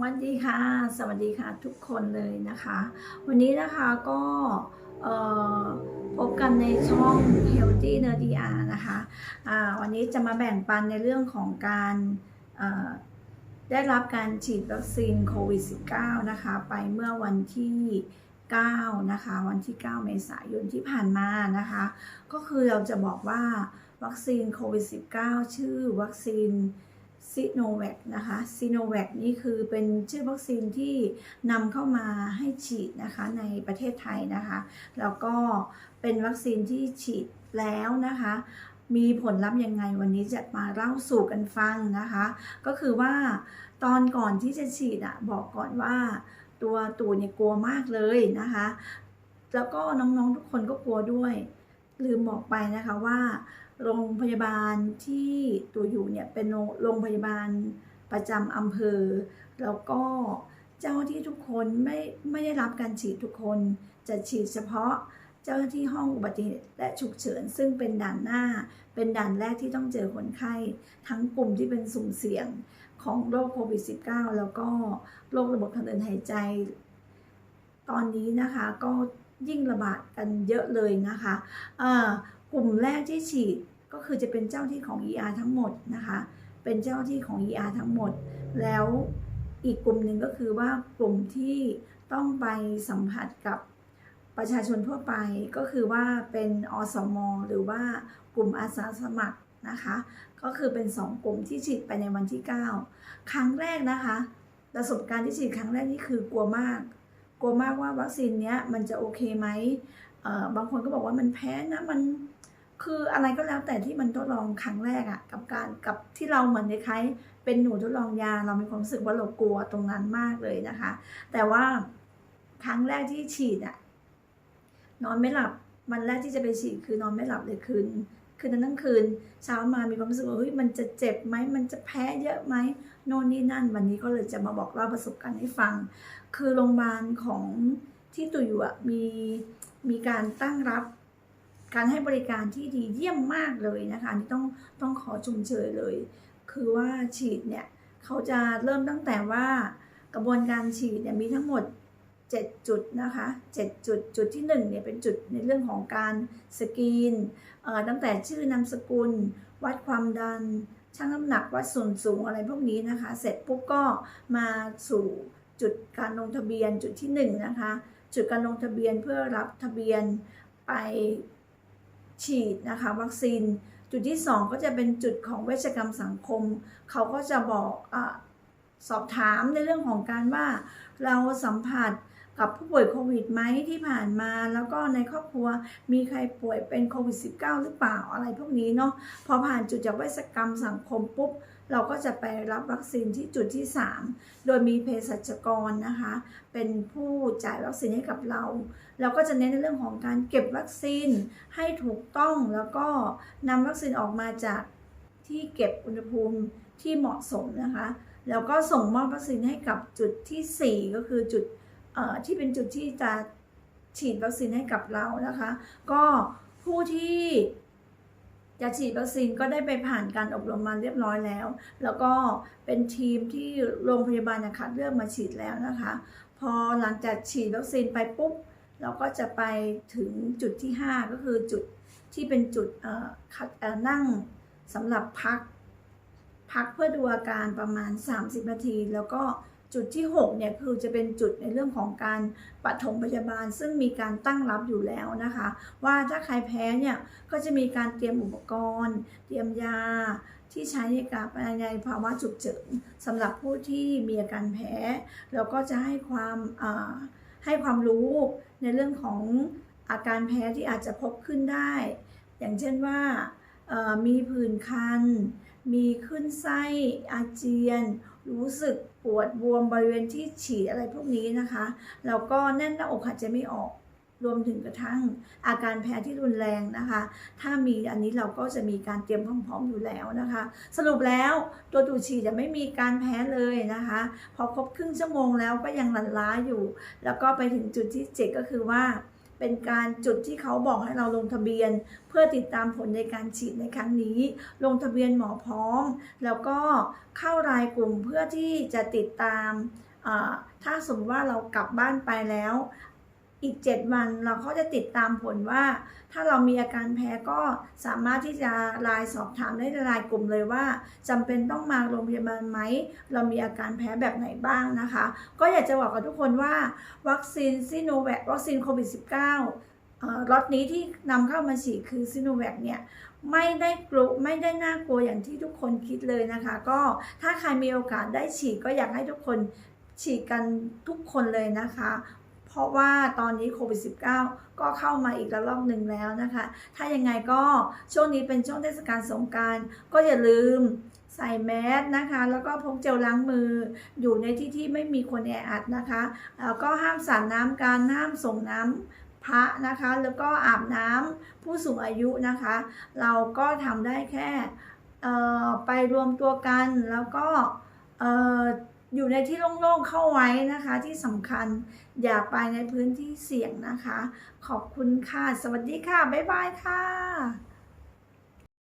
วัสดีค่ะ สวัสดีค่ะทุกคนเลยนะคะ วันนี้นะคะก็พบกันในช่อง Healthy Nerdia นะคะวันนี้จะมาแบ่งปันในเรื่องของการได้รับการฉีดวัคซีนโควิด -19 นะคะ ไปเมื่อวันที่9นะคะ วันที่ 9 เมษายนที่ผ่านมานะคะ ก็คือเราจะบอกว่าวัคซีนโควิด -19 ชื่อวัคซีน ซิโนแวคนะคะซิโนแวคนี่คือเป็นชื่อวัคซีนที่นำเข้ามาให้ฉีดนะคะในประเทศไทยนะคะ แล้วก็เป็นวัคซีนที่ฉีดแล้วนะคะ มีผลลัพธ์ยังไงวันนี้จะมาเล่าสู่กันฟังนะคะ ก็คือว่าตอนก่อนที่จะฉีดอะบอกก่อนว่าตัวตู่เนี่ยกลัวมากเลยนะคะ แล้วก็น้องๆทุกคนก็กลัวด้วย ลืมบอกไปนะคะว่า โรงพยาบาลที่ตัวอยู่เนี่ยเป็นโรงพยาบาลประจำอำเภอ แล้วก็เจ้าที่ทุกคนไม่ไม่ได้รับการฉีดทุกคน จะฉีดเฉพาะเจ้าหน้าที่ห้องอุบัติเหตุและฉุกเฉิน ซึ่งเป็นด่านหน้า เป็นด่านแรกที่ต้องเจอคนไข้ ทั้งกลุ่มที่เป็นสุ่มเสี่ยงของโรคโควิด -19 แล้วก็โรคระบบทางเดินหายใจ ตอนนี้นะคะก็ยิ่งระบาดกันเยอะเลยนะคะกลุ่มแรกที่ฉีด ก็คือจะเป็นเจ้าที่ของ ER ทั้งหมดนะคะ เป็นเจ้าที่ของ ER ทั้งหมด แล้วอีกกลุ่มหนึ่งก็คือว่ากลุ่มที่ต้องไปสัมผัสกับประชาชนทั่วไปก็คือว่าเป็นอสมหรือว่ากลุ่มอาสาสมัครนะคะ ก็คือเป็น 2 กลุ่มที่ฉีดไปในวันที่ 9 ครั้งแรกนะคะ ประสบการณ์ที่ฉีดครั้งแรกนี่คือกลัวมาก กลัวมากว่าวัคซีนเนี้ยมันจะโอเคไหมบางคนก็บอกว่ามันแพ้นะมัน คืออะไรก็แล้วแต่ที่มันทดลองครั้งแรกอะกับการกับที่เราเหมือนคล้ายๆเป็นหนูทดลองยา เรามีความรู้สึกว่าเรากลัวตรงนั้นมากเลยนะคะ แต่ว่าครั้งแรกที่ฉีดอะนอนไม่หลับวันแรกที่จะไปฉีดคือนอนไม่หลับเลยคืนคืนนั้นทั้งคืนเช้ามามีความรู้สึกว่าเฮ้ยมันจะเจ็บไหมมันจะแพ้เยอะไหมโน่นนี่นั่น วันนี้ก็เลยจะมาบอกเล่าประสบการณ์ให้ฟัง คือโรงพยาบาลของที่ตุอยู่อะมีมีการตั้งรับ การให้บริการที่ดีเยี่ยมมากเลยนะคะอันนี่ต้องต้องขอชมเชยเลย คือว่าฉีดเนี่ยเขาจะเริ่มตั้งแต่ว่ากระบวนการฉีดเนี่ยมีทั้งหมด 7 จุดนะคะ7จุดจุดที่1เนี่ยเป็นจุดในเรื่องของการสกรีนเอ่อตั้งแต่ชื่อนามสกุล วัดความดันชั่งน้ำหนักวัดส่วนสูงอะไรพวกนี้นะคะ เสร็จปุ๊บก็มาสู่จุดการลงทะเบียนจุดที่1นะคะจุดการลงทะเบียนเพื่อรับทะเบียนไป ฉีดนะคะวัคซีน จุดที่ 2 ก็จะเป็นจุดของเวชกรรมสังคม เขาก็จะบอกอสอบถามในเรื่องของการว่าเราสัมผัสกับผู้ป่วยโควิดไหมที่ผ่านมา แล้วก็ในครอบครัวมีใครป่วยเป็นโควิด -19 หรือเปล่าอะไรพวกนี้เนาะพอผ่านจุดจากเวชกรรมสังคมปุ๊บ เราก็จะไปรับวัคซีนที่จุดที่ 3 โดยมีเภสัชกรนะคะ เป็นผู้จ่ายวัคซีนให้กับเรา เราก็จะเน้นในเรื่องของการเก็บวัคซีนให้ถูกต้องแล้วก็นำวัคซีนออกมาจากที่เก็บอุณหภูมิที่เหมาะสมนะคะ แล้วก็ส่งมอบวัคซีนให้กับจุดทีสี่4 ก็คือจุดที่เป็นจุดที่จะฉีดวัคซีนให้กับเรานะคะ ก็ผู้ที่ จะฉีดวัคซีนก็ได้ไปผ่านการอบรมมาเรียบร้อยแล้ว แล้วก็เป็นทีมที่โรงพยาบาลนะคัดเลือกมาฉีดแล้วนะคะ พอหลังจากฉีดวัคซีนไปปุ๊บเราก็จะไปถึงจุดที่ 5 ก็คือจุดที่เป็นจุดคัดนั่งสำหรับพัก พักเพื่อดูอาการประมาณ 30 นาที แล้วก็ จุดที่6เนี่ยคือจะเป็นจุดในเรื่องของการปฐมพยาบาล ซึ่งมีการตั้งรับอยู่แล้วนะคะ ว่าถ้าใครแพ้เนี่ยก็จะมีการเตรียมอุปกรณ์ เตรียมยาที่ใช้ในการในภาวะฉุกเฉินสำหรับผู้ที่มีอาการแพ้แล้วก็จะให้ความให้ความรู้ในเรื่องของอาการแพ้ที่อาจจะพบขึ้นได้ อย่างเช่นว่า มีผื่นคัน มีขึ้นไส้อาเจียน รู้สึกปวดบวมบริเวณที่ฉีดอะไรพวกนี้นะคะแล้วก็แน่นหน้าอกหายใจไม่ออกรวมถึงกระทั่งอาการแพ้ที่รุนแรงนะคะ ถ้ามีอันนี้เราก็จะมีการเตรียมพร้อมๆอยู่แล้วนะคะ สรุปแล้วตัวตูฉีจะไม่มีการแพ้เลยนะคะ พอครบครึ่งชั่วโมงแล้วก็ยังหลันล้าอยู่ แล้วก็ไปถึงจุดที่ 7 ก็คือว่า เป็นการจุดที่เขาบอกให้เราลงทะเบียน เพื่อติดตามผลในการฉีดในครั้งนี้ ลงทะเบียนหมอพร้อม แล้วก็เข้ารายกลุ่มเพื่อที่จะติดตามถ้าสมมติว่าเรากลับบ้านไปแล้ว อีก 7 วันเราก็จะติดตามผลว่า ถ้าเรามีอาการแพ้ก็สามารถที่จะไลน์สอบถามได้ในไลน์กลุ่มเลยว่าจำเป็นต้องมาโรงพยาบาลไหม เรามีอาการแพ้แบบไหนบ้างนะคะ ก็อยากจะบอกกับทุกคนว่าวัคซีนซิโนแวควัคซีนโควิด -19 เอ่อล็อตนี้ที่นำเข้ามาฉีดคือซิโนแวคเนี่ยไม่ได้กลัวไม่ได้น่ากลัวอย่างที่ทุกคนคิดเลยนะคะ ก็ถ้าใครมีโอกาสได้ฉีดก็อยากให้ทุกคนฉีดกันทุกคนเลยนะคะ เพราะว่าตอนนี้โควิด -19 ก็เข้ามาอีกระลอกหนึ่งแล้วนะคะ ถ้ายังไงก็ช่วงนี้เป็นช่วงเทศกาลสงการก็อย่าลืมใส่แมสนะคะ แล้วก็พกเจลล้างมืออยู่ในที่ที่ไม่มีคนแออัดนะคะแล้วก็ห้ามสาดน้ำกันห้ามส่งน้ำพระนะคะ แล้วก็อาบน้ำผู้สูงอายุนะคะ เราก็ทำได้แค่ไปรวมตัวกันแล้วก็ อยู่ในที่โล่งๆเข้าไว้นะคะ ที่สำคัญอย่าไปในพื้นที่เสี่ยงนะคะ ขอบคุณค่ะ สวัสดีค่ะ บ๊ายบายค่ะ